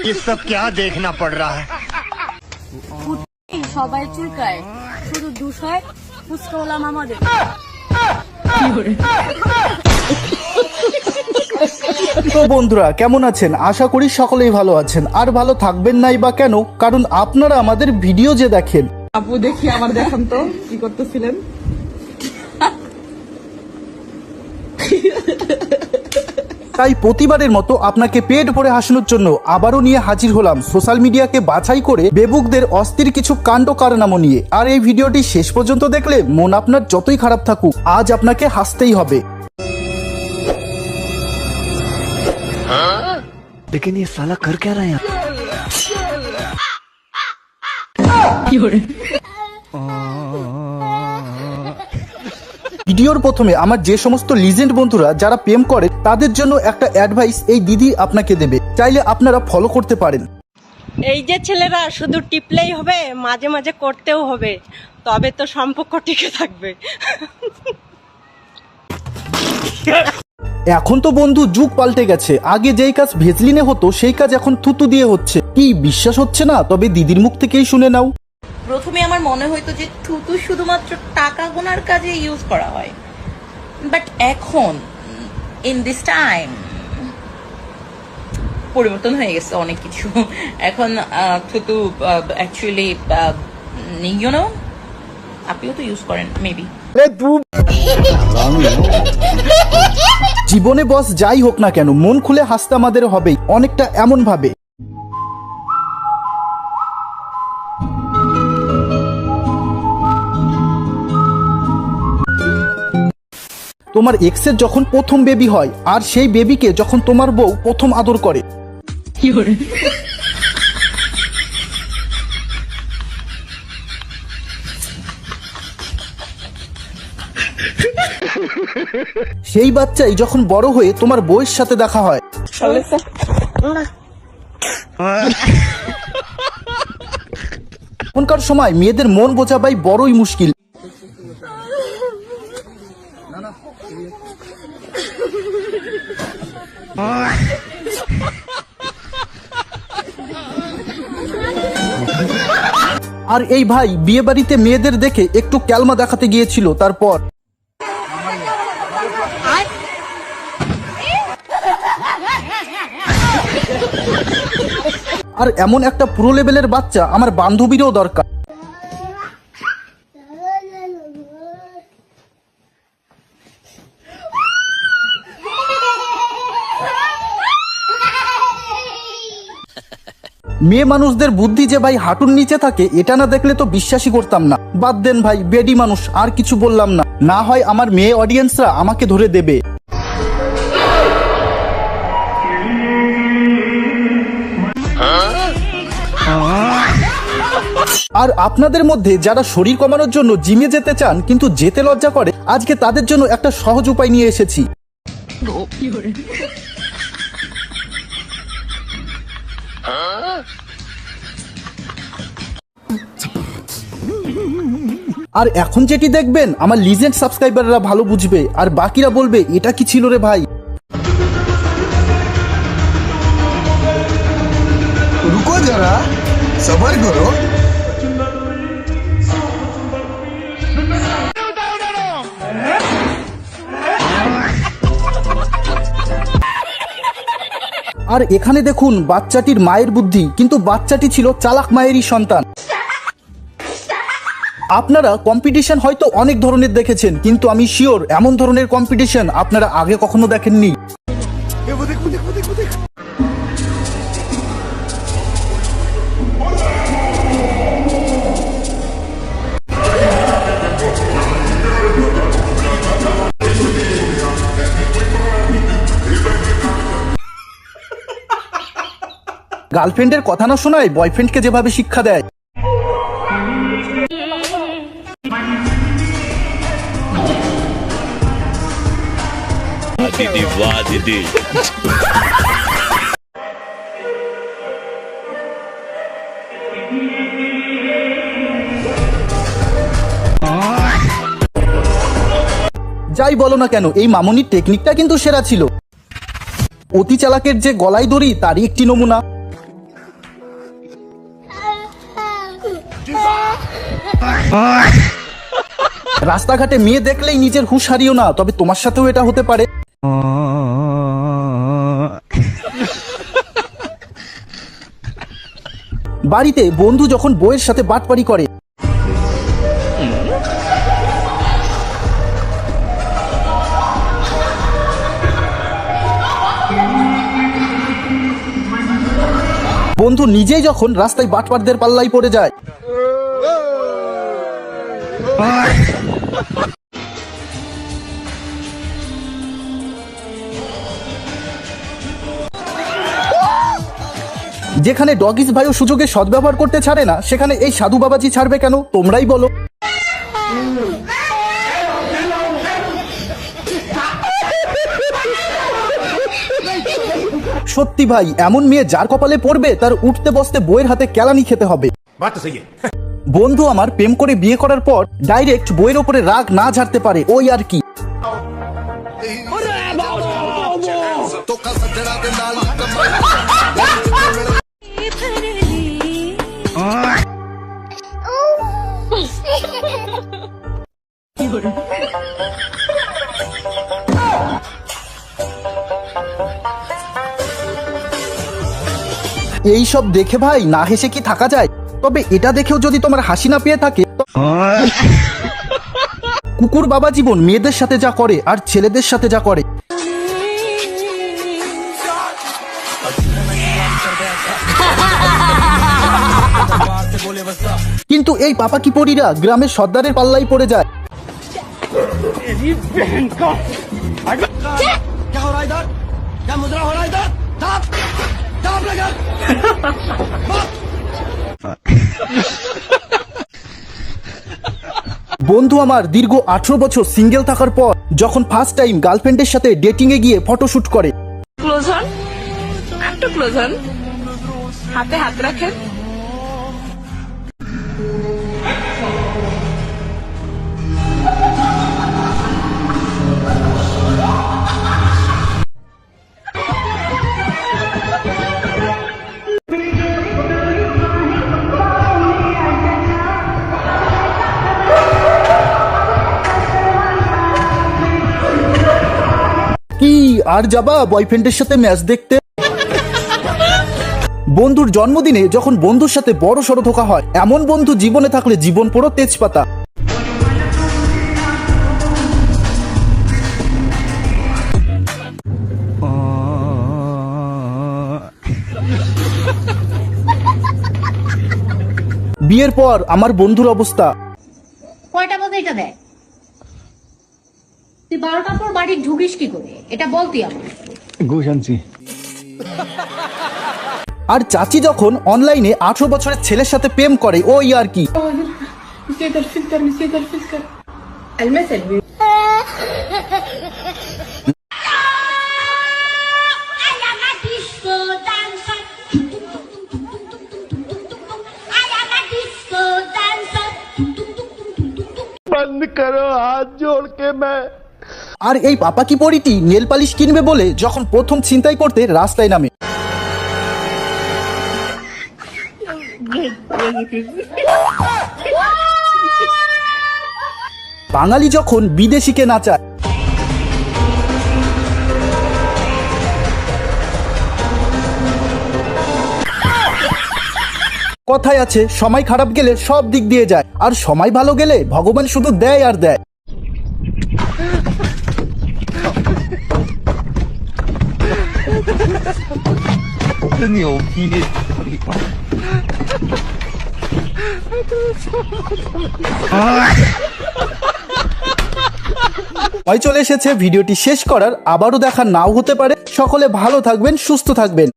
ये सब क्या देखना पड़ रहा है সবাই চুলকায় শুধু দুশয় ফুচকা হলাম আমাদের তো বন্ধুরা কেমন আছেন আশা করি সকলেই ভালো আছেন আর ভালো থাকবেন নাই বা কেন কারণ আপনারা আমাদের ভিডিও যে দেখেন আপু দেখি আমার দেখান তো কি করতেছিলেন তাই প্রতিবারের মতো আপনাকে পেট ভরে হাসানোর জন্য আবারও নিয়ে হাজির হলাম সোশ্যাল মিডিয়াকে বাছাই করে বেবুকদের অস্থির কিছু কাণ্ড কারনামো নিয়ে আর এই ভিডিওটি শেষ পর্যন্ত দেখলে মন আপনার যতই খারাপ থাকুক আজ আপনাকে হাসতেই হবে लेकिन ये साला कर क्या रहा है यहाँ? ভিডিওর প্রথমে আমার যে সমস্ত লিজেন্ড বন্ধুরা যারা প্রেম করে তাদের জন্য একটা অ্যাডভাইস এই দিদি আপনাকে দেবে। চাইলে আপনারা ফলো করতে পারেন। এই যে ছেলেরা শুধু টিপলেই হবে মাঝে মাঝে করতেও হবে। তবে তো সম্পর্ক টিকে থাকবে। এখন তো বন্ধু যুগ পাল্টে গেছে। আগে যেই কাজ ভেজলিনে হতো সেই কাজ এখন থুতু দিয়ে হচ্ছে। কি বিশ্বাস হচ্ছে না? তবে দিদির মুখ থেকেই শুনে নাও। প্রথমে আমার মনে হইতো যে থুতু শুধুমাত্র টাকা গোনার কাজে ইউজ করা হয়। বাট এখন ইন দিস টাইম পরিবর্তন হয়ে গেছে অনেক কিছু। এখন থুতু অ্যাকচুয়ালি ইউ নো আপনিও তো ইউজ করেন মেবি জীবনে বস যাই হোক না কেন মন খুলে হাসতে আমাদের হবেই অনেকটা এমন ভাবে তোমার এক্সের যখন প্রথম বেবি হয়, আর সেই বেবিকে যখন তোমার বউ প্রথম আদর করে। সেই বাচ্চাই যখন বড় হয়ে তোমার বউয়ের সাথে দেখা হয়। এখনকার সময় মেয়েদের মন বোঝাবাই বড়ই মুশকিল। এই ভাই বিয়ে বাড়িতে মেয়েদের দেখে একটু ক্যালমা দেখাতে গিয়েছিল, তারপর। আর এমন একটা পুরো লেভেলের বাচ্চা আমার বান্ধবীরও দরকার। মেয়ে মানুষদের বুদ্ধি যে ভাই হাঁটুর নিচে থাকে, এটা না দেখলে তো বিশ্বাসই করতাম না। বাদ দেন ভাই, বেডি মানুষ, আর কিছু বললাম না। না হয় আমার মেয়ে অডিয়েন্সরা আমাকে ধরে দেবে। আর আপনাদের মধ্যে যারা শরীর কমানোর জন্য জিমে যেতে চান, কিন্তু যেতে লজ্জা করে, আজকে তাদের জন্য একটা সহজ উপায় নিয়ে এসেছি। আর এখন যেটি দেখবেন, আমার লিজেন্ড সাবস্ক্রাইবাররা ভালো বুঝবে, আর বাকিরা বলবে, এটা কি ছিল রে ভাই? রুকো যারা সবার করো। আর এখানে দেখুন, বাচ্চাটির মায়ের বুদ্ধি, কিন্তু বাচ্চাটি ছিল চালাক মায়েরই সন্তান। আপনারা কম্পিটিশন হয়তো অনেক ধরনের দেখেছেন, কিন্তু আমি শিওর এমন ধরনের কম্পিটিশন আপনারা আগে কখনো দেখেননি। গার্লফ্রেন্ডের কথা না শোনায় বয়ফ্রেন্ডকে যেভাবে শিক্ষা দেয়। যাই বলো না কেন, এই মামনির টেকনিকটা কিন্তু সেরা ছিল। অতি চালাকের যে গলায় দড়ি, তারই একটি নমুনা। রাস্তাঘাটে মেয়ে দেখলেই নিজের হুঁশ হারিও না, তবে তোমার সাথেও এটা হতে পারে। বাড়িতে বন্ধু যখন বইয়ের সাথে বাটপারি করে, বন্ধু নিজেই যখন রাস্তায় বাটপারদের পাল্লাই পড়ে যায়। যেখানে ডগিস ভাইও সুযোগে সদ্ব্যবহার করতে ছাড়ে না, সেখানে এই সাধু বাবাজি ছাড়বে কেন? তোমরাই বলো। সত্যি ভাই, এমন মেয়ে যার কপালে পড়বে, তার উঠতে বসতে বইয়ের হাতে কেলানি খেতে হবে। বন্ধু আমার প্রেম করে বিয়ে করার পর ডাইরেক্ট বইয়ের ওপরে রাগ না ঝাড়তে পারে, ওই আর কি। এই সব দেখে ভাই না হেসে কি থাকা যায়? তবে এটা দেখেও যদি তোমার হাসি না পেয়ে থাকে কুকুর বাবা জীবন মেয়েদের সাথে যা করে আর ছেলেদের সাথে যা করে। কিন্তু এই পাপা কি পরিরা গ্রামের সর্দারের পাল্লাই পড়ে যায়। বন্ধু আমার দীর্ঘ আঠারো বছর সিঙ্গেল থাকার পর যখন ফার্স্ট টাইম গার্লফ্রেন্ডের সাথে ডেটিং এ গিয়ে ফটোশুট করে। একটু হাতে হাত রাখেন। আর যাবা বয়ফ্রেন্ডের সাথে ম্যাচ দেখতে? বন্ধুর জন্মদিনে যখন বন্ধুর সাথে বড় সড়ো ধোকা হয়, এমন বন্ধু জীবনে থাকলে জীবন পুরো তেজপাতা। বিয়ের পর আমার বন্ধুর অবস্থা। কয়টা বাজে এটা দেয় বারোটার পর বাড়ি ঢুকিস কি করে? এটা বলতি আর চাচি যখন অনলাইনে আঠারো বছরের ছেলের সাথে প্রেম করে ওই আর কি? बंद करो हाथ जोड़ के मैं। আর এই পাপাকি পরিটি নেল পালিশ কিনবে বলে যখন প্রথম ছিনতাই করতে রাস্তায় নামে। বাঙালি যখন বিদেশিকে নাচায় কথায় আছে, সময় খারাপ গেলে সব দিক দিয়ে যায়, আর সময় ভালো গেলে ভগবান শুধু দেয় আর দেয়। সময় চলে এসেছে, ভিডিওটি শেষ করার। আবারও দেখা নাও হতে পারে। সকলে ভালো থাকবেন, সুস্থ থাকবেন।